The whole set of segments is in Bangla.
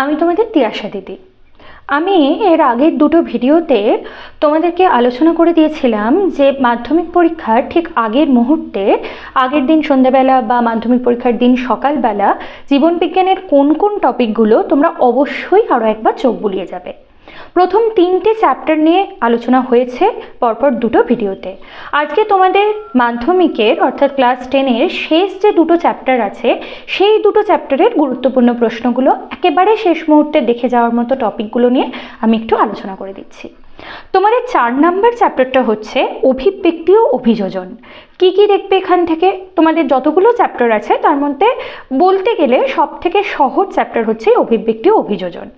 আমি তোমাদের তিয়াশা দিদি। আমি এর আগের দুটো ভিডিওতে তোমাদেরকে আলোচনা করে দিয়েছিলাম যে মাধ্যমিক পরীক্ষার ঠিক আগের মুহূর্তে, আগের দিন সন্ধ্যাবেলা বা মাধ্যমিক পরীক্ষার দিন সকালবেলা জীবনবিজ্ঞানের কোন কোন টপিকগুলো তোমরা অবশ্যই আরও একবার চোখ বুলিয়ে যাবে। প্রথম তিনটে চ্যাপ্টার নিয়ে আলোচনা হয়েছে, পরপর দুটো ভিডিওতে। আজকে তোমাদের মাধ্যমিকের, অর্থাৎ ক্লাস টেনের শেষ যে দুটো চ্যাপ্টার আছে, সেই দুটো চ্যাপ্টারের গুরুত্বপূর্ণ প্রশ্নগুলো একেবারে শেষ মুহূর্তে দেখে যাওয়ার মতো টপিকগুলো নিয়ে আমি একটু আলোচনা করে দিচ্ছি। তোমাদের চার নাম্বার চ্যাপ্টারটা হচ্ছে অভিব্যক্তি ও অভিযোজন। কি কি দেখবে এখান থেকে? তোমাদের যতগুলো চ্যাপ্টার আছে, তার মধ্যে বলতে গেলে সব থেকে সহজ চ্যাপ্টার হচ্ছে অভিব্যক্তি ও অভিযোজন।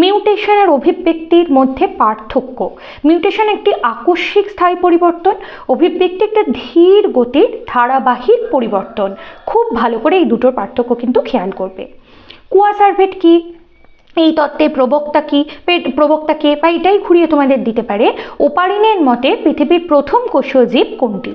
মিউটেশন আর অভিব্যক্তির মধ্যে পার্থক্য। মিউটেশন একটি আকস্মিক স্থায়ী পরিবর্তন, অভিব্যক্তি একটা ধীর গতির ধারাবাহিক পরিবর্তন। খুব ভালো করে এই দুটোর পার্থক্য কিন্তু খেয়াল করবে। কুয়া সার্ভেট কি? এই তত্ত্বে প্রবক্তা কি? প্রবক্তা কে? বা এটাই ঘুরিয়ে তোমাদের দিতে পারে। ওপারিনের মতে পৃথিবীর প্রথম কোষীয় জীব কোনটি?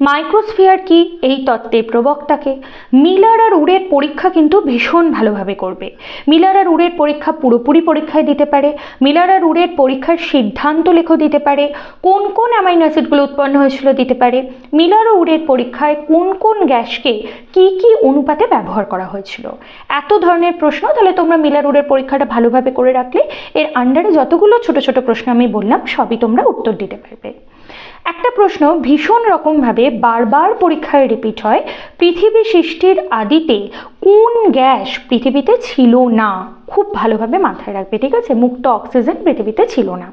মাইক্রোস্ফিয়ার কি এই তত্ত্বের প্রবক্তাকে? মিলার আর উড়ের পরীক্ষা কিন্তু ভীষণ ভালোভাবে করবে। মিলার আর উড়ের পরীক্ষা পুরোপুরি পরীক্ষায় দিতে পারে। মিলার আর উড়ের পরীক্ষার সিদ্ধান্ত লেখো দিতে পারে। কোন কোন অ্যামাইনো অ্যাসিডগুলো উৎপন্ন হয়েছিল দিতে পারে? মিলার ও উড়ের পরীক্ষায় কোন কোন গ্যাসকে কি কি অনুপাতে ব্যবহার করা হয়েছিল? এত ধরনের প্রশ্ন, তাহলে তোমরা মিলার উড়ের পরীক্ষাটা ভালোভাবে করে রাখলে। এর আন্ডারে যতগুলো ছোট ছোট প্রশ্ন আমি বললাম, সবই তোমরা উত্তর দিতে পারবে। একটা প্রশ্ন ভীষণ রকমভাবে বারবার পরীক্ষায় রিপিট হয়, পৃথিবী সৃষ্টির আদিতে কোন গ্যাস পৃথিবীতে ছিল না? খুব ভালোভাবে মাথায় রাখবে, ঠিক আছে? মুক্ত অক্সিজেন পৃথিবীতে ছিল না।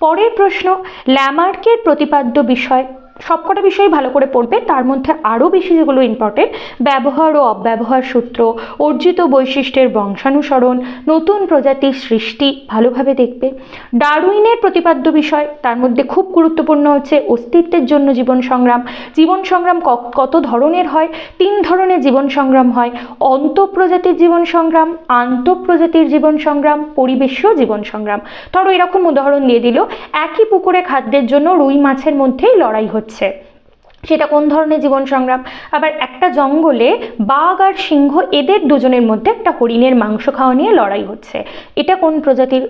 পরের প্রশ্ন, ল্যামার্কের প্রতিপাদ্য বিষয় সবকটা বিষয় ভালো করে পড়বে। তার মধ্যে আরও বেশি যেগুলো ইম্পর্টেন্ট ব্যবহার ও অব্যবহার সূত্র, অর্জিত বৈশিষ্ট্যের বংশানুসরণ, নতুন প্রজাতির সৃষ্টি ভালোভাবে দেখবে। ডারউইনের প্রতিপাদ্য বিষয়, তার মধ্যে খুব গুরুত্বপূর্ণ হচ্ছে অস্তিত্বের জন্য জীবন সংগ্রাম। জীবন সংগ্রাম কত ধরনের হয়? তিন ধরনের জীবন সংগ্রাম হয়। অন্তঃপ্রজাতির জীবন সংগ্রাম, আন্তঃপ্রজাতির জীবন সংগ্রাম, পরিবেশীয় জীবন সংগ্রাম। ধরো এরকম উদাহরণ দিয়ে দিল। একই পুকুরে খাদ্যের জন্য রুই মাছের মধ্যেই লড়াই হচ্ছে। হচ্ছে সেটা কোন ধরনের জীবন সংগ্রাম? আবার একটা জঙ্গলে বাঘ আর সিংহ এদের দুজনের মধ্যে একটা হরিণের মাংস খাওয়া নিয়ে লড়াই হচ্ছে। এটা কোন প্রজাতির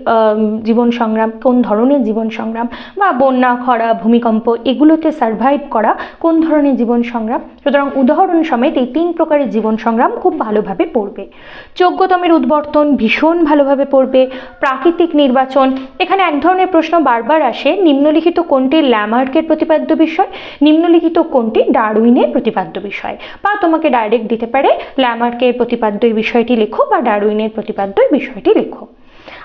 জীবন সংগ্রাম? কোন ধরনের জীবন সংগ্রাম? বা বন্যা, খরা, ভূমিকম্প এগুলোতে সার্ভাইভ করা কোন ধরনের জীবন সংগ্রাম? সুতরাং উদাহরণ সমেত এই তিন প্রকারের জীবন সংগ্রাম খুব ভালোভাবে পড়বে। যোগ্যতমের উদ্বর্তন ভীষণ ভালোভাবে পড়বে। প্রাকৃতিক নির্বাচন, এখানে এক ধরনের প্রশ্ন বারবার আসে, নিম্নলিখিত কোনটি ল্যামার্কের প্রতিপাদ্য বিষয়? নিম্নলিখিত কোনটি? ডারউইনের প্রতিপাদ্য বিষয়। বা তোমাকে ডাইরেক্ট দিতে পারে ল্যামার্কের প্রতিপাদ্য এই বিষয়টি লেখো বা ডারউইনের প্রতিপাদ্য এই বিষয়টি লেখো।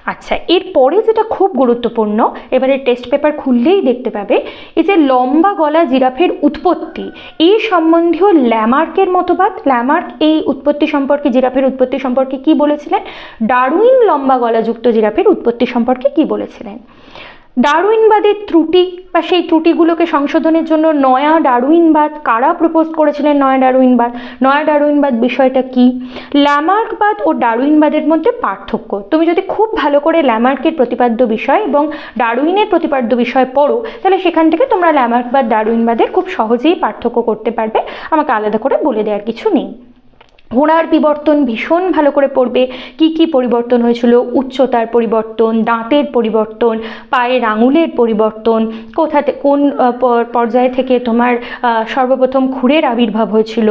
আচ্ছা এরপরে যেটা খুব গুরুত্বপূর্ণ, এবারে টেস্ট পেপার খুললেই দেখতে পাবে, এই যে লম্বা গলা জিরাফের উৎপত্তি এই সম্বন্ধীয় ল্যামার্কের মতবাদ, ল্যামার্ক এই উৎপত্তি সম্পর্কে, জিরাফের উৎপত্তি সম্পর্কে কি বলেছিলেন? ডারউইন লম্বা গলাযুক্ত জিরাফের উৎপত্তি সম্পর্কে কি বলেছিলেন? ডারউইনবাদের ত্রুটি বা সেই ত্রুটিগুলোকে সংশোধনের জন্য নয়া ডারউইনবাদ কারা প্রপোজ করেছিলেন? নয়া ডারউইনবাদ। নয়া ডারউইনবাদ বিষয়টা কি? ল্যামার্কবাদ ও ডারউইনবাদের মধ্যে পার্থক্য। তুমি যদি খুব ভালো করে ল্যামার্কের প্রতিপাদ্য বিষয় এবং ডারউইনের প্রতিপাদ্য বিষয় পড়ো, তাহলে সেখান থেকে তোমরা ল্যামার্কবাদ, ডারউইনবাদের খুব সহজেই পার্থক্য করতে পারবে। আমাকে আলাদা করে বলে দেওয়ার কিছু নেই। ঘোড়ার বিবর্তন ভীষণ ভালো করে পড়বে। কি কি পরিবর্তন হয়েছিল? উচ্চতার পরিবর্তন, দাঁতের পরিবর্তন, পায়ের আঙুলের পরিবর্তন কোথাতে কোন পর্যায় থেকে তোমার সর্বপ্রথম খুরের আবির্ভাব হয়েছিল?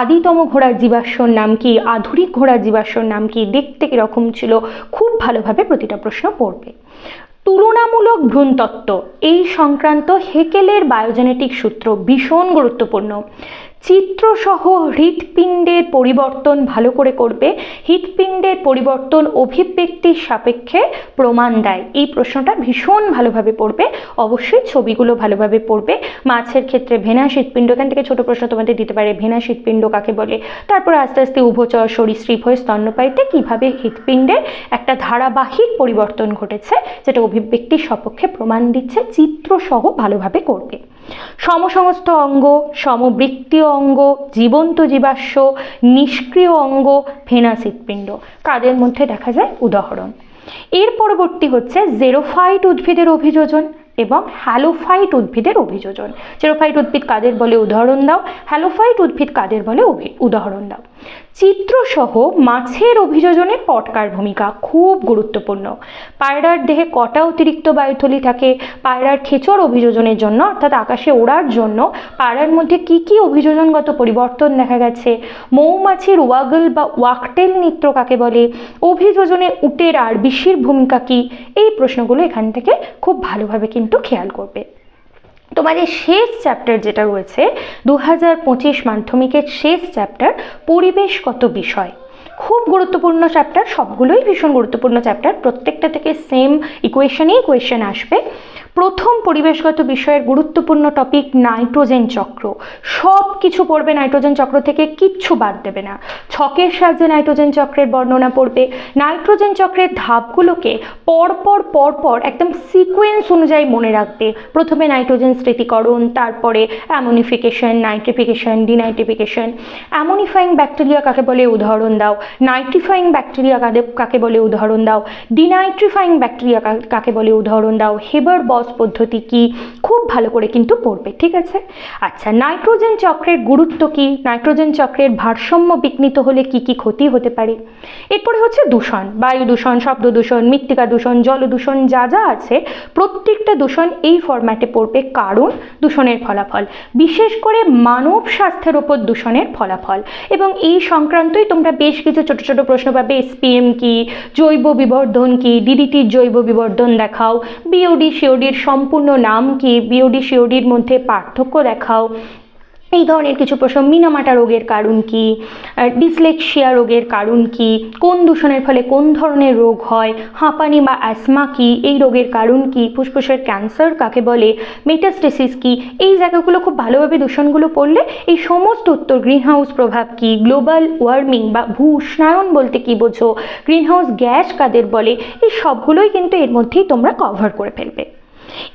আদিতম ঘোড়ার জীবাশ্মর নাম কি? আধুনিক ঘোড়ার জীবাশ্মর নাম কি? দেখতে কীরকম ছিল? খুব ভালোভাবে প্রতিটা প্রশ্ন পড়বে। তুলনামূলক ভ্রূণতত্ত্ব। এই সংক্রান্ত হেকেলের বায়োজেনেটিক সূত্র ভীষণ গুরুত্বপূর্ণ। চিত্রসহ হৃৎপিণ্ডের পরিবর্তন ভালো করে করবে। হৃৎপিণ্ডের পরিবর্তন অভিব্যক্তির সাপেক্ষে প্রমাণ দেয়। এই প্রশ্নটা ভীষণ ভালোভাবে পড়বে। অবশ্যই ছবিগুলো ভালোভাবে পড়বে। মাছের ক্ষেত্রে ভেনা হৃৎপিণ্ড, এখান থেকে ছোট প্রশ্ন তোমাদের দিতে পারে ভেনা হৃৎপিণ্ড কাকে বলে? তারপর আস্তে আস্তে উভচর সরীসৃপ হয়ে স্তন্যপায়ীতে কীভাবে হৃৎপিণ্ডের একটা ধারাবাহিক পরিবর্তন ঘটেছে, যেটা অভিব্যক্তির সপক্ষে প্রমাণ দিচ্ছে, চিত্রসহ ভালোভাবে করবে। সমসমস্ত অঙ্গ, সমবৃত্তীয় অঙ্গ, জীবন্ত জীবাশ্ম, নিষ্ক্রিয় অঙ্গ, ভেনাস হৃৎপিণ্ড। কাদের মধ্যে দেখা যায় উদাহরণ। এর পরবর্তী হচ্ছে জেরোফাইট উদ্ভিদের অভিযোজন। এবং হ্যালোফাইট উদ্ভিদের অভিযোজন। চেরোফাইট উদ্ভিদ কাদের বলে উদাহরণ দাও? হ্যালোফাইট উদ্ভিদ কাদের বলে উদাহরণ দাও। চিত্রসহ মাছের অভিযোজনে পটকার ভূমিকা খুব গুরুত্বপূর্ণ। পায়রার দেহে কটা অতিরিক্ত বায়ুথলি থাকে? পায়রার খেচর অভিযোজনের জন্য, অর্থাৎ আকাশে ওড়ার জন্য, পায়রার মধ্যে কি কি অভিযোজনগত পরিবর্তন দেখা গেছে? মৌমাছির ওয়াগল বা ওয়াকটেল নৃত্য কাকে বলে? অভিযোজনে উটের আর বিশির ভূমিকা কি? এই প্রশ্নগুলো এখান থেকে খুব ভালোভাবে কিন্তু খেয়াল করবে। তোমাদের শেষ চ্যাপ্টার যেটা রয়েছে দু হাজার পঁচিশ মাধ্যমিকের শেষ চ্যাপ্টার পরিবেশগত বিষয়। খুব গুরুত্বপূর্ণ চ্যাপ্টার সবগুলোই ভীষণ গুরুত্বপূর্ণ চ্যাপ্টার প্রত্যেকটা থেকে সেম ইকুয়েশনেই কোয়েশ্চেন আসবে। প্রথম পরিবেশগত বিষয়ের গুরুত্বপূর্ণ টপিক নাইট্রোজেন চক্র। সব কিছু পড়বে নাইট্রোজেন চক্র থেকে, কিচ্ছু বাদ দেবে না। ছকের সাহায্যে নাইট্রোজেন চক্রের বর্ণনা পড়বে। নাইট্রোজেন চক্রের ধাপগুলোকে পরপর পরপর একদম সিকোয়েন্স অনুযায়ী মনে রাখবে। প্রথমে নাইট্রোজেন স্মৃতিকরণ, তারপরে ammonification nitrification denitrification ammonifying bacteria কাকে বলে? উদাহরণ দাও। নাইট্রিফাইং ব্যাকটেরিয়া কাকে বলে উদাহরণ দাও? ডিনাইট্রিফাইং ব্যাকটেরিয়া কাকে বলে উদাহরণ দাও? হেবার বস পদ্ধতি কি? খুব ভালো করে কিন্তু পড়বে, ঠিক আছে? আচ্ছা নাইট্রোজেন চক্রের গুরুত্ব কি? নাইট্রোজেন চক্রের ভারসাম্য বিঘ্নিত হলে কি কি ক্ষতি হতে পারে? এরপরে হচ্ছে দূষণ, বায়ু দূষণ, শব্দ দূষণ, মৃত্তিকা দূষণ, জল দূষণ, যা যা আছে, প্রত্যেকটা দূষণ এই ফরম্যাটে পড়বে কারণ দূষণের ফলাফল। বিশেষ করে মানব স্বাস্থ্যের ওপর দূষণের ফলাফল। এবং এই সংক্রান্তই তোমরা বেশ কিছু ছোট ছোট প্রশ্ন পাবে এসপিএম কি, জৈব বিবর্ধন কি ডিডিটির জৈব বিবর্ধন দেখাও বিওডি সিওডির সম্পূর্ণ নাম কি বিওডি সিওডির মধ্যে পার্থক্য দেখাও। এই ধরনের কিছু প্রশ্ন মিনামাটা রোগের কারণ কি? ডিসলেক্সিয়া রোগের কারণ কি? কোন দূষণের ফলে কোন ধরনের রোগ হয়? হাঁপানি বা অ্যাসমা কি? এই রোগের কারণ কি? ফুসফুসের ক্যান্সার কাকে বলে? মেটাস্টেসিস কি? এই জায়গাগুলো খুব ভালোভাবে দূষণগুলো পড়লে এই সমস্ত উত্তর গ্রিনহাউস প্রভাব কি? গ্লোবাল ওয়ার্মিং বা ভূ উষ্ণায়ন বলতে কি বোঝো? গ্রিনহাউস গ্যাস কাদের বলে? এই সবগুলোই কিন্তু এর মধ্যেই তোমরা কভার করে ফেলবে।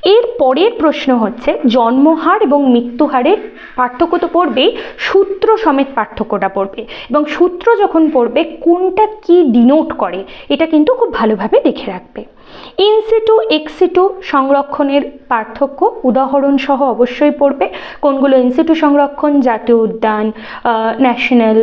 এর পরের প্রশ্ন হচ্ছে, জন্মহার এবং মৃত্যুহারের পার্থক্য তো পড়বেই, সূত্র সমেত পার্থক্যটা পড়বে। এবং সূত্র যখন পড়বে, কোনটা কি ডিনোট করে, এটা কিন্তু খুব ভালোভাবে দেখে রাখবে। ইনসিটু এক্সিটু সংরক্ষণের পার্থক্য উদাহরণ সহ অবশ্যই পড়বে। কোনগুলো ইনসিটু সংরক্ষণ? জাতীয় উদ্যান national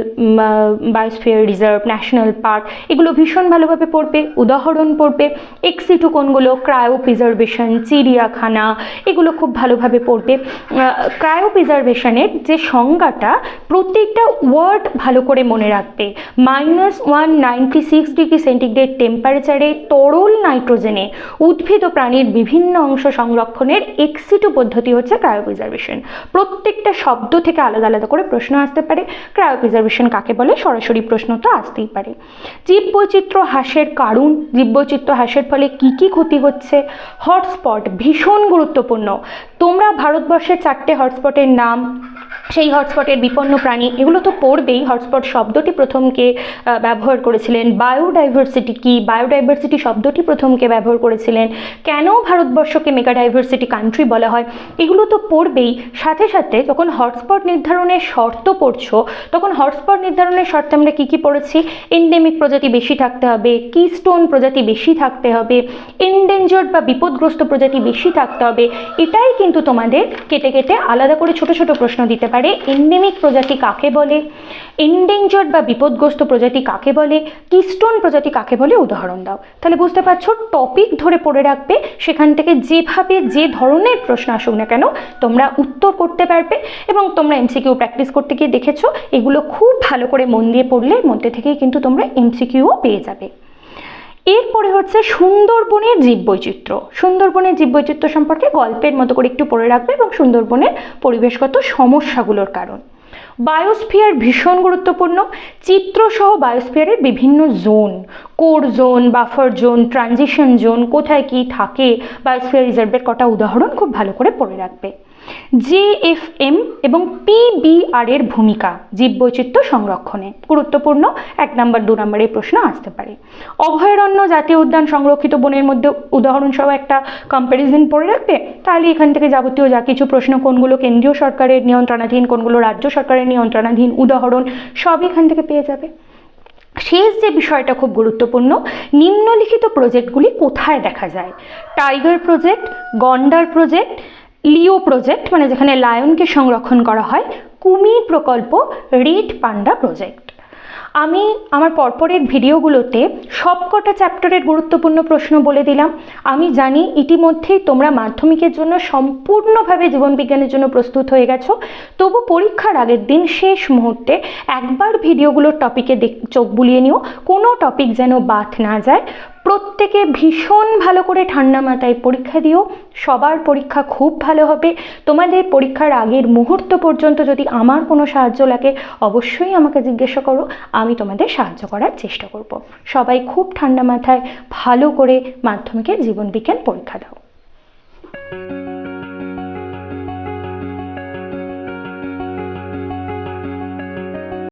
biosphere reserve national park এগুলো ভীষণ ভালোভাবে পড়বে, উদাহরণ পড়বে। এক্সিটু কোনগুলো? ক্রায়ো প্রিজার্ভেশন চিড়িয়াখানা, এগুলো খুব ভালোভাবে পড়বে। ক্রায়ো প্রিজার্ভেশনের যে সংজ্ঞাটা, প্রত্যেকটা ওয়ার্ড ভালো করে মনে রাখবে। Minus one ninety six degree centigrade টেম্পারেচারে তরল নাইট্রোজেনে উদ্ভিদ ও প্রাণীর বিভিন্ন অংশ সংরক্ষণের এক্সিটু পদ্ধতি হচ্ছে ক্রায়ো প্রিজার্ভেশন প্রত্যেকটা শব্দ থেকে আলাদা আলাদা করে প্রশ্ন আসতে পারে। ক্রায়ো প্রিজার্ভেশন কাকে বলে? সরাসরি প্রশ্ন তো আসতেই পারে। জীববৈচিত্র্য হ্রাসের কারণ, জীববৈচিত্র্য হ্রাসের ফলে কি কি ক্ষতি হচ্ছে? হটস্পট ভীষণ গুরুত্বপূর্ণ। তোমরা ভারতবর্ষের চারটে হটস্পটের নাম সেই হটস্পটের বিপন্ন প্রাণী, এগুলো তো পড়বেই। হটস্পট শব্দটি প্রথমকে ব্যবহার করেছিলেন। বায়োডাইভার্সিটি কি? বায়োডাইভার্সিটি শব্দটি প্রথমকে ব্যবহার করেছিলেন। কেন ভারতবর্ষকে মেগা ডাইভার্সিটি কান্ট্রি বলা হয়? এগুলো তো পড়বেই। সাথে সাথে যখন হটস্পট নির্ধারণের শর্ত পড়ছো, তখন হটস্পট নির্ধারণের শর্তে আমরা কী কী পড়েছি? এন্ডেমিক প্রজাতি বেশি থাকতে হবে কিস্টোন প্রজাতি বেশি থাকতে হবে এন্ডেঞ্জার্ড বা বিপদগ্রস্ত প্রজাতি বেশি থাকতে হবে। এটাই কিন্তু তোমাদের কেটে কেটে আলাদা করে ছোট ছোট প্রশ্ন দিতে পারে। এন্ডেমিক প্রজাতি কাকে বলে? এন্ডেঞ্জার্ড বা বিপদগ্রস্ত প্রজাতি কাকে বলে? কিস্টোন প্রজাতি কাকে বলে? উদাহরণ দাও। তাহলে বুঝতে পারছ টপিক ধরে পড়ে রাখবে, সেখান থেকে যেভাবে যে ধরনের প্রশ্ন আসুক না কেন, তোমরা উত্তর করতে পারবে এবং তোমরা এমসিকিউ প্র্যাকটিস করতে গিয়ে দেখেছ, এগুলো খুব ভালো করে মন দিয়ে পড়লে মধ্যে থেকেই কিন্তু তোমরা এমসিকিউও পেয়ে যাবে। এরপরে হচ্ছে সুন্দরবনের জীববৈচিত্র্য। সুন্দরবনের জীববৈচিত্র্য সম্পর্কে গল্পের মতো করে একটু পড়ে রাখবে এবং সুন্দরবনের পরিবেশগত সমস্যাগুলোর কারণ। বায়োস্ফিয়ার ভীষণ গুরুত্বপূর্ণ। চিত্রসহ বায়োস্ফিয়ারের বিভিন্ন zone, core zone, buffer zone, transition zone কোথায় কি থাকে, বায়োস্ফিয়ার রিজার্ভের কটা উদাহরণ খুব ভালো করে পড়ে রাখবে। জেএফএম এবং পিবিআর এর ভূমিকা, জীববৈচিত্র্য সংরক্ষণে গুরুত্বপূর্ণ। এক নম্বর, দু নম্বরের প্রশ্ন আসতে পারে। অভয়ারণ্য জাতীয় উদ্যান সংরক্ষিত বনের মধ্যে উদাহরণসহ একটা কম্প্যারিজন পড়ে রাখবে। তাহলে এখান থেকে যাবতীয় যা কিছু প্রশ্ন, কোনগুলো কেন্দ্রীয় সরকারের নিয়ন্ত্রণাধীন, কোনগুলো রাজ্য সরকারের নিয়ন্ত্রণাধীন উদাহরণ সব এখান থেকে পেয়ে যাবে। শেষ যে বিষয়টা খুব গুরুত্বপূর্ণ, নিম্নলিখিত প্রজেক্টগুলি কোথায় দেখা যায়? টাইগার প্রজেক্ট, গন্ডার প্রজেক্ট, লিও প্রজেক্ট মানে যেখানে লায়নকে সংরক্ষণ করা হয়, কুমির প্রকল্প, রেড পান্ডা প্রজেক্ট। আমি আমার পরপরের ভিডিওগুলোতে সবকটা চ্যাপ্টারের গুরুত্বপূর্ণ প্রশ্ন বলে দিলাম। আমি জানি ইতিমধ্যেই তোমরা মাধ্যমিকের জন্য সম্পূর্ণভাবে জীবনবিজ্ঞানের জন্য প্রস্তুত হয়ে গেছো। তবু পরীক্ষার আগের দিন শেষ মুহূর্তে একবার ভিডিওগুলোর টপিকে চোখ বুলিয়ে নিও। কোনো টপিক যেন বাদ না যায়। প্রত্যেকে ভীষণ ভালো করে ঠান্ডা মাথায় পরীক্ষা দিও। সবার পরীক্ষা খুব ভালো হবে। তোমাদের পরীক্ষার আগের মুহূর্ত পর্যন্ত যদি আমার কোনো সাহায্য লাগে, অবশ্যই আমাকে জিজ্ঞাসা করো। আমি তোমাদের সাহায্য করার চেষ্টা করব। সবাই খুব ঠান্ডা মাথায় ভালো করে মাধ্যমিকের জীবনবিজ্ঞান পরীক্ষা দাও।